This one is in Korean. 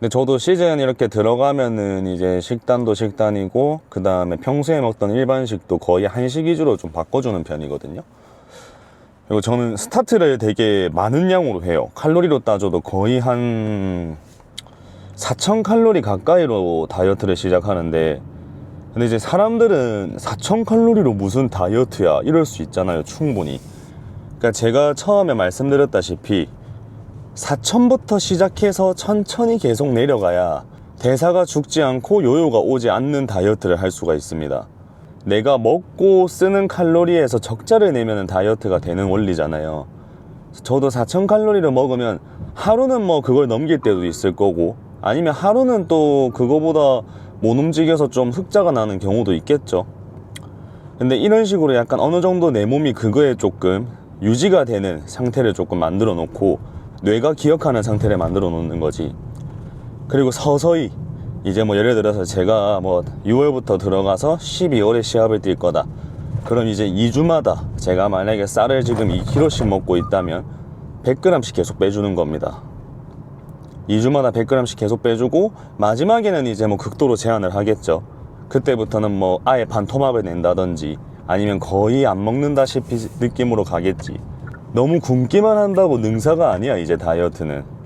근데 저도 시즌 이렇게 들어가면은 이제 식단도 식단이고 그 다음에 평소에 먹던 일반식도 거의 한식 위주로 좀 바꿔주는 편이거든요. 그리고 저는 스타트를 되게 많은 양으로 해요. 칼로리로 따져도 거의 한4,000 칼로리 가까이로 다이어트를 시작하는데 근데 이제 사람들은 4,000 칼로리로 무슨 다이어트야 이럴 수 있잖아요. 충분히. 그러니까 제가 처음에 말씀드렸다시피 4천부터 시작해서 천천히 계속 내려가야 대사가 죽지 않고 요요가 오지 않는 다이어트를 할 수가 있습니다. 내가 먹고 쓰는 칼로리에서 적자를 내면 다이어트가 되는 원리잖아요. 저도 4천 칼로리를 먹으면 하루는 뭐 그걸 넘길 때도 있을 거고 아니면 하루는 또 그거보다 못 움직여서 좀 흑자가 나는 경우도 있겠죠. 근데 이런 식으로 약간 어느 정도 내 몸이 그거에 조금 유지가 되는 상태를 조금 만들어 놓고 뇌가 기억하는 상태를 만들어 놓는 거지. 그리고 서서히 이제 뭐 예를 들어서 제가 뭐 6월부터 들어가서 12월에 시합을 뛸 거다. 그럼 이제 2주마다 제가 만약에 쌀을 지금 2kg씩 먹고 있다면 100g씩 계속 빼주는 겁니다. 2주마다 100g씩 계속 빼주고 마지막에는 이제 뭐 극도로 제한을 하겠죠. 그때부터는 뭐 아예 반토막을 낸다든지 아니면 거의 안 먹는다시피 느낌으로 가겠지. 너무 굶기만 한다고 능사가 아니야 이제 다이어트는.